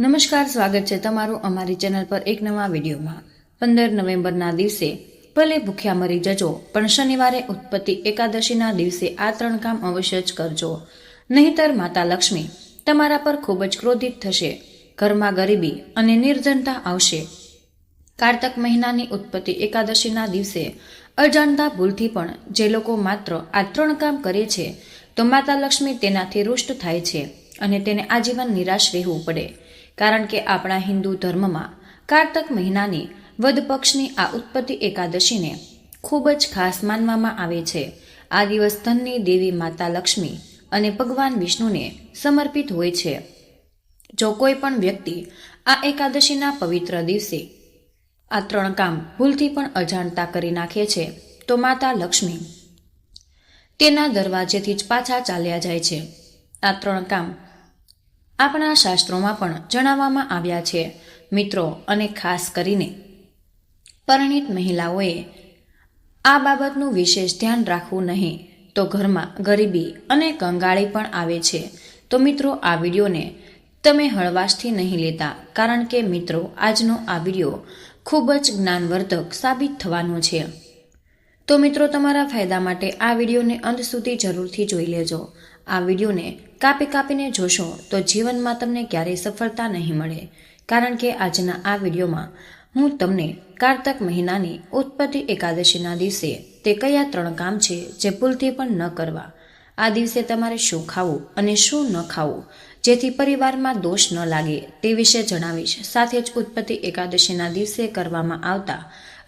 નમસ્કાર, સ્વાગત છે તમારું અમારી ચેનલ પર એક નવા વિડીયોમાં. પંદર નવેમ્બરના દિવસે ભલે ભૂખ્યા મરી જજો, પણ શનિવારે ઉત્પત્તિ એકાદશીના દિવસે આ ત્રણ કામ અવશ્ય જ કરજો. નહીતર માતા લક્ષ્મી તમારા પર ખૂબ જ ક્રોધિત થશે, ઘરમાં ગરીબી અને નિર્જનતા આવશે. કારતક મહિનાની ઉત્પત્તિ એકાદશીના દિવસે અજાણતા ભૂલથી પણ જે લોકો માત્ર આ ત્રણ કામ કરે છે, તો માતા લક્ષ્મી તેનાથી રુષ્ટ થાય છે અને તેને આજીવન નિરાશ રહેવું પડે. કારણ કે આપણા હિન્દુ ધર્મમાં કારતક મહિનાની વદ પક્ષની આ ઉત્પત્તિ એકાદશીને ખૂબ જ ખાસ માનવામાં આવે છે. આ દિવસ ધનની દેવી માતા લક્ષ્મી અને ભગવાન વિષ્ણુને સમર્પિત હોય છે. જો કોઈ પણ વ્યક્તિ આ એકાદશીના પવિત્ર દિવસે આ ત્રણ કામ ભૂલથી પણ અજાણતા કરી નાખે છે, તો માતા લક્ષ્મી તેના દરવાજેથી જ પાછા ચાલ્યા જાય છે. આ ત્રણ કામ આપણા શાસ્ત્રોમાં પણ જણાવવામાં આવ્યા છે, મિત્રો, અને ખાસ કરીને પરિણીત મહિલાઓએ આ બાબતનું વિશેષ ધ્યાન રાખવું નહીં, તો ઘરમાં ગરીબી અને કંગાળી પણ આવે છે. તો મિત્રો, આ વિડીયોને તમે હળવાશથી નહીં લેતા, કારણ કે મિત્રો, આજનો આ વીડિયો ખૂબ જ જ્ઞાનવર્ધક સાબિત થવાનો છે. તો મિત્રો, તમારા ફાયદા માટે આ વિડીયોને અંત સુધી જરૂરથી જોઈ લેજો. આ વિડીયોને કાપી કાપીને જોશો તો જીવનમાં તમને ક્યારેય સફળતા નહીં મળે. કારણ કે આજના આ વિડીયોમાં હું તમને કારતક મહિનાની ઉત્પત્તિ એકાદશીના દિવસે તે કયા ત્રણ કામ છે જે ભૂલથી પણ ન કરવા. આ દિવસે તમારે શું ખાવું અને શું ન ખાવું, જેથી પરિવારમાં દોષ ન લાગે તે વિશે જણાવીશ. સાથે જ ઉત્પત્તિ એકાદશીના દિવસે કરવામાં આવતા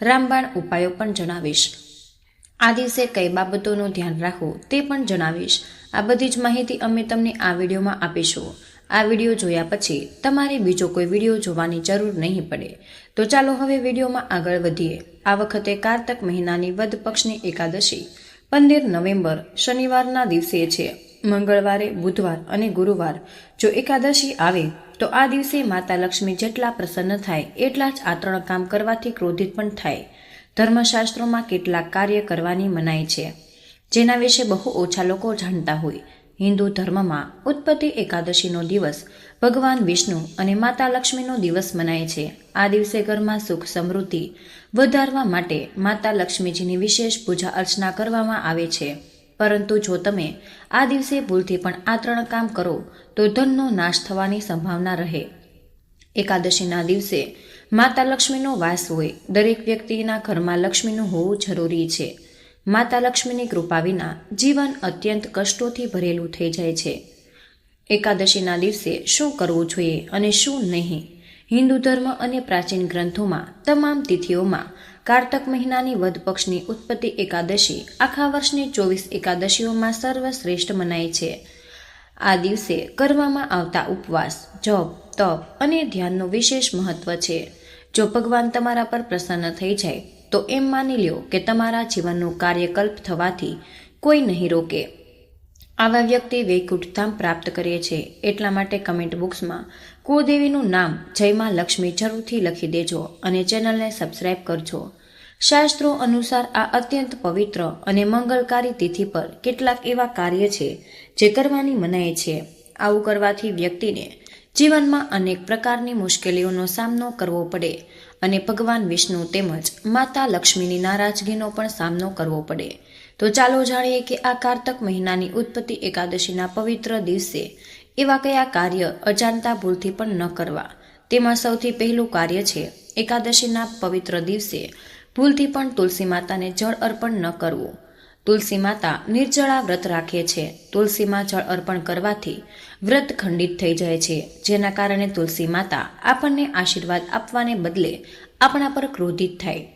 રામબાણ ઉપાયો પણ જણાવીશ. આ દિવસે કઈ બાબતોનું ધ્યાન રાખવું તે પણ જણાવીશ. આ બધી જ માહિતી અમે તમને આ વિડીયોમાં આપીશું. આ વીડિયો જોયા પછી તમારે બીજો કોઈ વીડિયો જોવાની જરૂર નહીં પડે. તો ચાલો હવે વિડીયોમાં આગળ વધીએ. આ વખતે કારતક મહિનાની વધ પક્ષની એકાદશી, પંદર નવેમ્બર શનિવારના દિવસે છે. મંગળવારે બુધવાર અને ગુરુવાર. જો એકાદશી આવે, તો આ દિવસે માતા લક્ષ્મી જેટલા પ્રસન્ન થાય, એટલા જ આ ત્રણ કામ કરવાથી ક્રોધિત પણ થાય. ધર્મશાસ્ત્રોમાં કેટલાક કાર્ય કરવાની મનાઈ છે. જેના વિશે બહુ ઓછા લોકો જાણતા હોય. હિન્દુ ધર્મમાં ઉત્પત્તિ એકાદશીનો દિવસ ભગવાન વિષ્ણુ અને માતા લક્ષ્મીનો દિવસ મનાય છે. આ દિવસે ઘરમાં સુખ સમૃદ્ધિ વધારવા માટે માતા લક્ષ્મીજીની વિશેષ પૂજા અર્ચના કરવામાં આવે છે. પરંતુ જો તમે આ દિવસે ભૂલથી પણ આ ત્રણ કામ કરો, તો ધનનો નાશ થવાની સંભાવના રહે. એકાદશીના દિવસે માતા લક્ષ્મીનો વાસ હોય. દરેક વ્યક્તિના ઘરમાં લક્ષ્મીનું હોવું જરૂરી છે. માતા લક્ષ્મીની કૃપા વિના જીવન અત્યંત કષ્ટોથી ભરેલું થઈ જાય છે. એકાદશીના દિવસે શું કરવું જોઈએ અને શું નહીં? હિન્દુ ધર્મ અને પ્રાચીન ગ્રંથોમાં તમામ તિથિઓમાં કારતક મહિનાની વધ પક્ષની ઉત્પત્તિ એકાદશી આખા વર્ષની ચોવીસ એકાદશીઓમાં સર્વશ્રેષ્ઠ મનાય છે. આ દિવસે કરવામાં આવતા ઉપવાસ, જપ, તપ અને ધ્યાનનું વિશેષ મહત્વ છે. જો ભગવાન તમારા પર પ્રસન્ન થઈ જાય તો એમ માની લ્યો કે તમારા જીવનનું કાર્યકલ્પ થવાથી કોઈ નહીં રોકે. આવા વ્યક્તિ વૈકુંઠધામ પ્રાપ્ત કરે છે. એટલા માટે કમેન્ટ બોક્સમાં કુળદેવીનું નામ જયમાં લક્ષ્મી જરૂરથી લખી દેજો અને ચેનલને સબસ્ક્રાઇબ કરજો. શાસ્ત્રો અનુસાર આ અત્યંત પવિત્ર અને મંગળકારી તિથિ પર કેટલાક એવા કાર્ય છે જે કરવાની મનાય છે. આવું કરવાથી વ્યક્તિને જીવનમાં અનેક પ્રકારની મુશ્કેલીઓનો સામનો કરવો પડે. અને ભગવાન વિષ્ણુ તેમજ માતા લક્ષ્મીની નારાજગીનો પણ સામનો કરવો પડે. તો ચાલો જાણીએ કે આ કારતક મહિનાની ઉત્પત્તિ એકાદશીના પવિત્ર દિવસે એવા કયા કાર્ય અજાણતા ભૂલથી પણ ન કરવા. તેમાં સૌથી પહેલું કાર્ય છે એકાદશીના પવિત્ર દિવસે ભૂલથી પણ તુલસી માતાને જળ અર્પણ ન કરવું. તુલસી માતા નિર્જળા વ્રત રાખે છે. તુલસીમાં જળ અર્પણ કરવાથી વ્રત ખંડિત થઈ જાય છે. જેના કારણે તુલસી માતા આપણને આશીર્વાદ આપવાને બદલે આપણા પર ક્રોધિત થાય.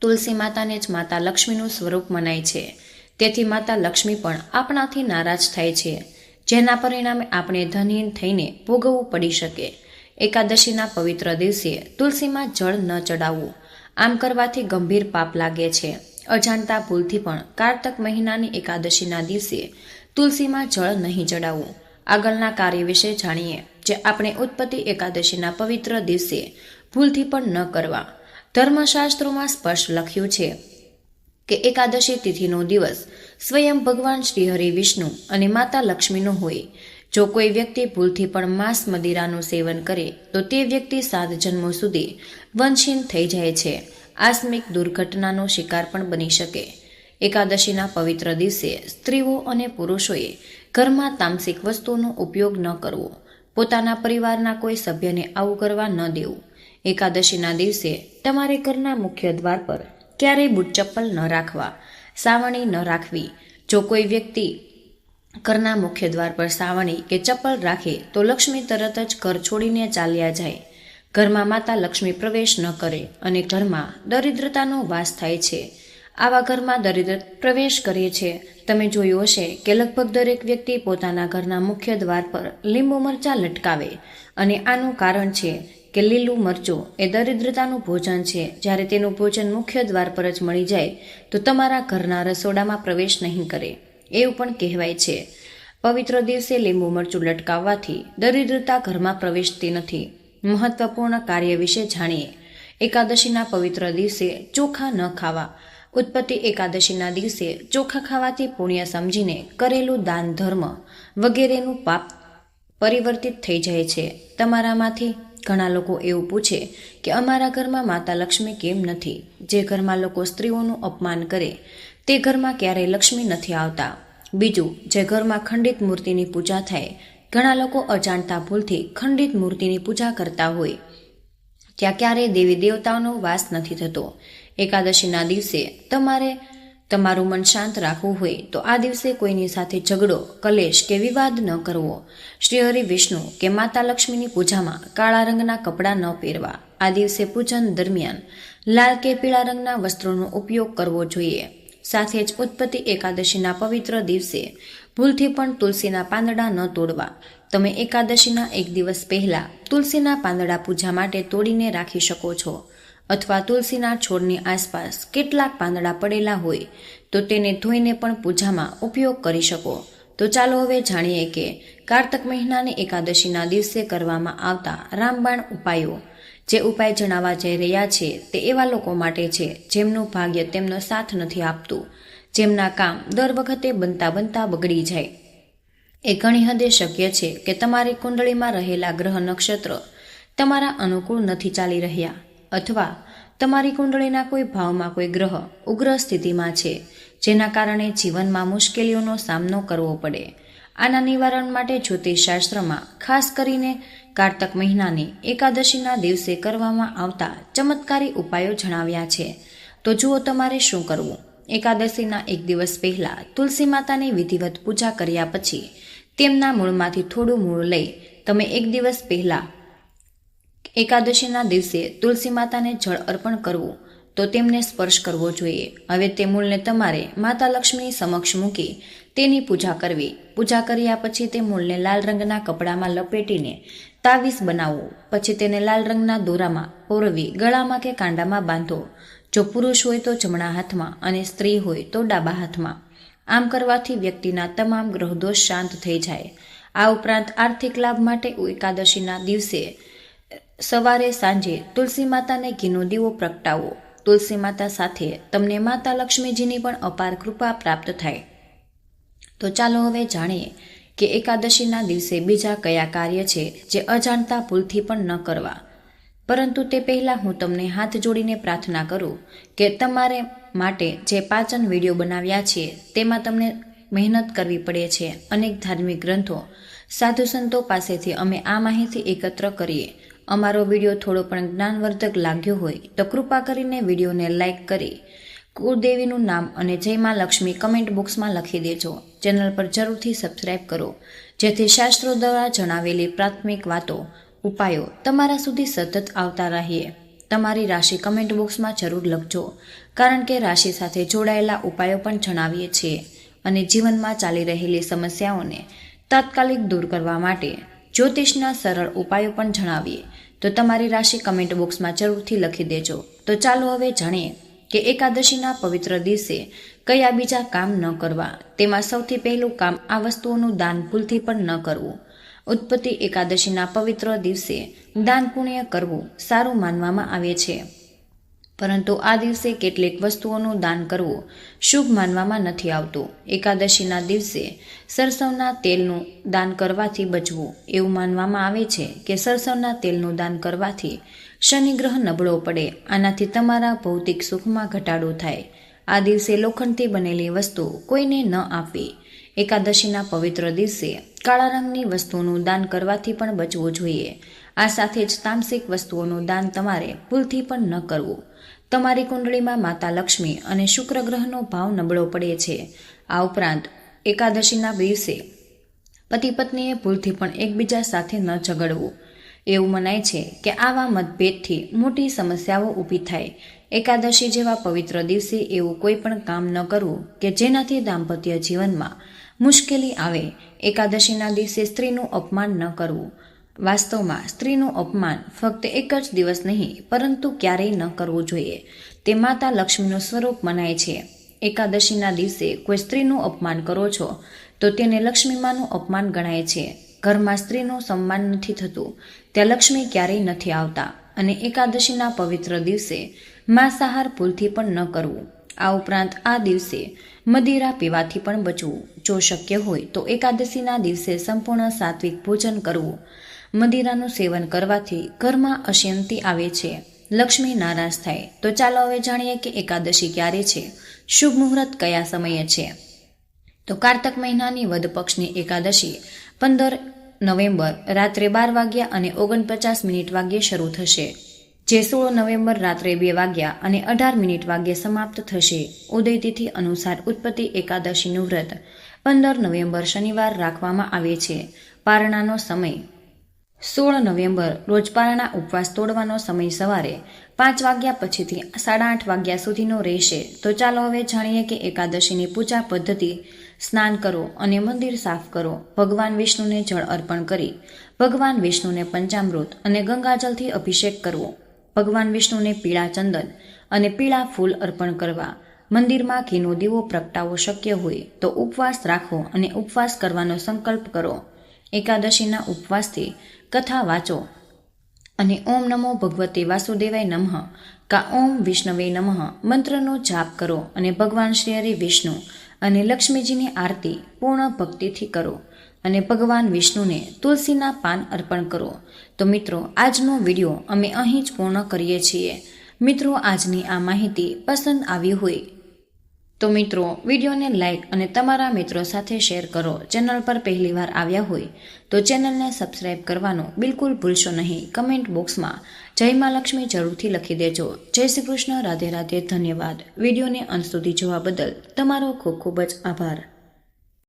તુલસી માતાને જ માતા લક્ષ્મીનું સ્વરૂપ મનાય છે. તેથી માતા લક્ષ્મી પણ આપણાથી નારાજ થાય છે. જેના પરિણામે આપણે ધનહીન થઈને ભોગવવું પડી શકે. એકાદશીના પવિત્ર દિવસે તુલસીમાં જળ ન ચડાવવું. આમ કરવાથી ગંભીર પાપ લાગે છે. અજાણતા ભૂલથી પણ કારતક મહિનાની એકાદશીના દિવસે તુલસીમાં જળ નહીં ચડાવવું. આગળના કાર્ય વિશે જાણીએ જે આપણે ઉત્પત્તિ એકાદશીના પવિત્ર દિવસે ભૂલથી પણ ન કરવા. ધર્મશાસ્ત્રોમાં સ્પષ્ટ લખ્યું છે કે એકાદશી તિથિનો દિવસ સ્વયં ભગવાન શ્રીહરિ વિષ્ણુ અને માતા લક્ષ્મીનો હોય. જો કોઈ વ્યક્તિ ભૂલથી પણ માંસ મદિરાનું સેવન કરે, તો તે વ્યક્તિ સાત જન્મો સુધી વંશહીન થઈ જાય છે. આસ્મિક દુર્ઘટનાનો શિકાર પણ બની શકે. એકાદશીના પવિત્ર દિવસે સ્ત્રીઓ અને પુરુષોએ ઘરમાં તામસિક વસ્તુઓનો ઉપયોગ ન કરવો. પોતાના પરિવારના કોઈ સભ્યને આવું કરવા ન દેવું. એકાદશીના દિવસે તમારે ઘરના મુખ્ય દ્વાર પર ક્યારેય બૂટ ચપ્પલ ન રાખવા, સાવણી ન રાખવી. જો કોઈ વ્યક્તિ ઘરના મુખ્ય દ્વાર પર સાવણી કે ચપ્પલ રાખે, તો લક્ષ્મી તરત જ ઘર છોડીને ચાલ્યા જાય. ઘરમાં માતા લક્ષ્મી પ્રવેશ ન કરે અને ઘરમાં દરિદ્રતાનો વાસ થાય છે. આવા ઘરમાં દરિદ્ર પ્રવેશ કરે છે. તમે જોયું હશે કે લગભગ દરેક વ્યક્તિ પોતાના ઘરના મુખ્ય દ્વાર પર લીંબુ મરચાં લટકાવે અને આનું કારણ છે કે લીલું મરચું એ દરિદ્રતાનું ભોજન છે. જ્યારે તેનું ભોજન મુખ્ય દ્વાર પર જ મળી જાય, તો તમારા ઘરના રસોડામાં પ્રવેશ નહીં કરે. એવું પણ કહેવાય છે. પવિત્ર દિવસે લીંબુ મરચું લટકાવવાથી દરિદ્રતા ઘરમાં પ્રવેશતી નથી. મહત્વપૂર્ણ કાર્ય વિશે જાણીએ. એકાદશીના પવિત્ર દિવસે ચોખા ન ખાવા. ઉત્પત્તિ એકાદશીના દિવસે ચોખા ખાવાથી પુણ્ય સમજીને કરેલું દાન ધર્મ વગેરેનું પાપ પરિવર્તિત થઈ જાય છે. તમારામાંથી ઘણા લોકો એવું પૂછે કે અમારા ઘરમાં માતા લક્ષ્મી કેમ નથી? જે ઘરમાં લોકો સ્ત્રીઓનું અપમાન કરે, તે ઘરમાં ક્યારેય લક્ષ્મી નથી આવતા. બીજું, જે ઘરમાં ખંડિત મૂર્તિની પૂજા થાય, ઘણા લોકો અજાણતા ભૂલથી ખંડિત મૂર્તિની પૂજા કરતા હોય. ત્યાં ક્યારેય દેવી દેવતાઓનો વાસ નથી થતો. એકાદશીના દિવસે તમારે તમારું મન શાંત રાખવું હોય તો આ દિવસે કોઈની સાથે ઝઘડો, કલેશ કે વિવાદ ન કરવો. શ્રીહરિ વિષ્ણુ કે માતા લક્ષ્મીની પૂજામાં કાળા રંગના કપડાં ન પહેરવા. આ દિવસે પૂજન દરમિયાન લાલ કે પીળા રંગના વસ્ત્રોનો ઉપયોગ કરવો જોઈએ. સાથે જ ઉત્પત્તિ એકાદશીના પવિત્ર દિવસે ભૂલથી પણ તુલસીના પાંદડા ન તોડવા. તમે એકાદશીના એક દિવસ પહેલા તુલસીના પાંદડા પૂજા માટે તોડીને રાખી શકો છો. અથવા તુલસીના છોડની આસપાસ કેટલાક પાંદડા પડેલા હોય, તો તેને ધોઈને પણ પૂજામાં ઉપયોગ કરી શકો. તો ચાલો હવે જાણીએ કે કારતક મહિનાની એકાદશીના દિવસે કરવામાં આવતા રામબાણ ઉપાયો. જે ઉપાય જણાવવા જઈ રહ્યા છે તે એવા લોકો માટે છે જેમનું ભાગ્ય તેમનો સાથ નથી આપતું, જેમના કામ દર વખતે બનતા બનતા બગડી જાય. એ ઘણી હદે શક્ય છે કે તમારી કુંડળીમાં રહેલા ગ્રહ નક્ષત્ર તમારા અનુકૂળ નથી ચાલી રહ્યા. અથવા તમારી કુંડળીના કોઈ ભાવમાં કોઈ ગ્રહ ઉગ્ર સ્થિતિમાં છે, જેના કારણે જીવનમાં મુશ્કેલીઓનો સામનો કરવો પડે. આના નિવારણ માટે જ્યોતિષશાસ્ત્રમાં ખાસ કરીને કારતક મહિનાની એકાદશીના દિવસે કરવામાં આવતા ચમત્કારી ઉપાયો જણાવ્યા છે. તો જુઓ તમારે શું કરવું. એકાદશીના એક દિવસ પહેલાં તુલસી માતાની વિધિવત પૂજા કર્યા પછી તેમના મૂળમાંથી થોડું મૂળ લઈ તમે એક દિવસ પહેલા એકાદશીના દિવસે તુલસી માતાને જળ અર્પણ કરવું, તો તેમને સ્પર્શ કરવો જોઈએ. હવે તે મૂળને તમારે માતા લક્ષ્મી સમક્ષ મૂકી તેની પૂજા કરવી. પૂજા કર્યા પછી તે મૂળને લાલ રંગના કપડામાં લપેટીને તાવીસ બનાવવું પછી તેને લાલ રંગના દોરામાં ઓરવી, ગળામાં કે કાંડામાં બાંધો. જો પુરુષ હોય તો જમણા હાથમાં અને સ્ત્રી હોય તો ડાબા હાથમાં. આમ કરવાથી વ્યક્તિના તમામ ગ્રહદોષ શાંત થઈ જાય. આ ઉપરાંત આર્થિક લાભ માટે એકાદશીના દિવસે સવારે સાંજે તુલસી માતાને ઘીનો દીવો પ્રગટાવો. તુલસી માતા સાથે તમને માતા લક્ષ્મીજીની પણ અપાર કૃપા પ્રાપ્ત થાય. તો ચાલો હવે જાણીએ કે એકાદશીના દિવસે બીજા કયા કાર્ય છે જે અજાણતા ભૂલથી પણ ન કરવા. પરંતુ તે પહેલાં હું તમને હાથ જોડીને પ્રાર્થના કરું કે તમારે માટે જે પાચન વીડિયો બનાવ્યા છે તેમાં તમને મહેનત કરવી પડે છે. અનેક ધાર્મિક ગ્રંથો, સાધુ સંતો પાસેથી અમે આ માહિતી એકત્ર કરીએ. અમારો વીડિયો થોડો પણ જ્ઞાનવર્ધક લાગ્યો હોય તો કૃપા કરીને વિડીયોને લાઇક કરી કુળદેવીનું નામ અને જય લક્ષ્મી કમેન્ટ બોક્સમાં લખી દેજો. ચેનલ પર જરૂરથી સબસ્ક્રાઇબ કરો. જેથી શાસ્ત્રો દ્વારા જણાવેલી પ્રાથમિક વાતો, ઉપાયો તમારા સુધી સતત આવતા રહીએ. તમારી રાશિ કમેન્ટ બોક્સમાં જરૂર લખજો, કારણ કે રાશિ સાથે જોડાયેલા ઉપાયો પણ જણાવીએ છીએ અને જીવનમાં ચાલી રહેલી સમસ્યાઓને તાત્કાલિક દૂર કરવા માટે જ્યોતિષના સરળ ઉપાયો પણ જણાવીએ. તો તમારી રાશિ કમેન્ટ બોક્સમાં જરૂરથી લખી દેજો. તો ચાલો હવે જાણીએ કે એકાદશીના પવિત્ર દિવસે કયા બીજા કામ ન કરવા? તેમાં સૌથી પહેલું કામ આ વસ્તુઓનું દાન ભૂલથી પણ ન કરવું. ઉત્પત્તિ એકાદશીના પવિત્ર દિવસે દાન પુણ્ય કરવું સારું માનવામાં આવે છે. પરંતુ આ દિવસે કેટલીક વસ્તુઓનું દાન કરવું શુભ માનવામાં નથી આવતું. એકાદશીના દિવસે સરસવના તેલનું દાન કરવાથી બચવું. એવું માનવામાં આવે છે કે સરસવના તેલનું દાન કરવાથી શનિગ્રહ નબળો પડે. આનાથી તમારા ભૌતિક સુખમાં ઘટાડો થાય. આ દિવસે લોખંડથી બનેલી વસ્તુ કોઈને ન આપવી. એકાદશીના પવિત્ર દિવસે કાળા રંગની વસ્તુઓનું દાન કરવાથી પણ બચવું જોઈએ. આ સાથે જ તામસિક વસ્તુઓનું દાન તમારે ભૂલથી પણ ન કરવું. તમારી કુંડળીમાં માતા લક્ષ્મી અને શુક્ર ગ્રહનો ભાવ નબળો પડે છે. આ ઉપરાંત, એકાદશીના દિવસે પતિ પત્નીએ ભૂલથી પણ એકબીજા સાથે ન ઝઘડવું. એવું મનાય છે કે આવા મતભેદથી મોટી સમસ્યાઓ ઊભી થાય. એકાદશી જેવા પવિત્ર દિવસે એવું કોઈ પણ કામ ન કરવું કે જેનાથી દાંપત્ય જીવનમાં મુશ્કેલી આવે. એકાદશીના દિવસે સ્ત્રીનું અપમાન ન કરવું. વાસ્તવમાં સ્ત્રીનું અપમાન ફક્ત એક જ દિવસ નહીં, પરંતુ ક્યારેય ન કરવું જોઈએ. તે માતા લક્ષ્મીનું સ્વરૂપ મનાય છે. એકાદશીના દિવસે કોઈ સ્ત્રીનું અપમાન કરો છો, તો તેને લક્ષ્મીમાનું અપમાન ગણાય છે. ઘરમાં સ્ત્રીનું સન્માન નથી થતું, ત્યાં લક્ષ્મી ક્યારેય નથી આવતા. અને એકાદશીના પવિત્ર દિવસે માંસાહાર ભૂલથી પણ ન કરવું. આ ઉપરાંત આ દિવસે મદિરા પીવાથી પણ બચવું. જો શક્ય હોય તો એકાદશીના દિવસે સંપૂર્ણ સાત્વિક ભોજન કરવું. મદિરાનું સેવન કરવાથી ઘરમાં અશાંતિ આવે છે. લક્ષ્મી નારાજ થાય. તો ચાલો હવે જાણીએ કે એકાદશી ક્યારે છે. શુભ મુહૂર્ત કયા સમયે છે? તો કારતક મહિનાની વધ પક્ષની એકાદશી પંદર નવેમ્બર રાત્રે બાર વાગ્યા અને ઓગણપચાસ મિનિટ વાગ્યે શરૂ થશે. જે સોળ નવેમ્બર રાત્રે બે વાગ્યા અને અઢાર મિનિટ વાગ્યે સમાપ્ત થશે. ઉદયતિથિ અનુસાર ઉત્પત્તિ એકાદશીનું વ્રત પંદર નવેમ્બર શનિવાર રાખવામાં આવે છે. પારણાનો સમય સોળ નવેમ્બર રોજ પારણા ઉપવાસ તોડવાનો સમય સવારે પાંચ વાગ્યા પછીથી સાડા આઠ વાગ્યા સુધીનો રહેશે. તો ચાલો હવે જાણીએ કે એકાદશીની પૂજા પદ્ધતિ, સ્નાન કરો અને મંદિર સાફ કરો. ભગવાન વિષ્ણુને જળ અર્પણ કરી, ભગવાન વિષ્ણુને પંચામૃત અને ગંગાજલથી અભિષેક કરવો. ભગવાન વિષ્ણુને પીળા ચંદન અને પીળા ફૂલ અર્પણ કરવા. મંદિરમાં ઘીનો દીવો પ્રગટાવો શક્ય હોય તો ઉપવાસ રાખો અને ઉપવાસ કરવાનો સંકલ્પ કરો. એકાદશીના ઉપવાસથી કથા વાંચો. અને ઓમ નમો ભગવતે વાસુદેવાય નમઃ. કા ઓમ વિષ્ણવે નમઃ. મંત્રનો જાપ કરો અને ભગવાન શ્રી હરિ વિષ્ણુ અને લક્ષ્મીજીની આરતી પૂર્ણ ભક્તિથી કરો. અને ભગવાન વિષ્ણુને તુલસીના પાન અર્પણ કરો. તો મિત્રો, આજનો વીડિયો અમે અહીં જ પૂર્ણ કરીએ છીએ. મિત્રો, આજની આ માહિતી પસંદ આવી હોય તો મિત્રો, વિડીયોને લાઇક અને તમારા મિત્રો સાથે શેર કરો. ચેનલ પર પહેલીવાર આવ્યા હોય તો ચેનલને સબસ્ક્રાઇબ કરવાનું બિલકુલ ભૂલશો નહીં. કમેન્ટ બોક્સમાં જય મા લક્ષ્મી જરૂરથી લખી દેજો. જય શ્રી કૃષ્ણ, રાધે રાધે, ધન્યવાદ. વિડીયોને અંત સુધી જોવા બદલ તમારો ખૂબ ખૂબ જ આભાર.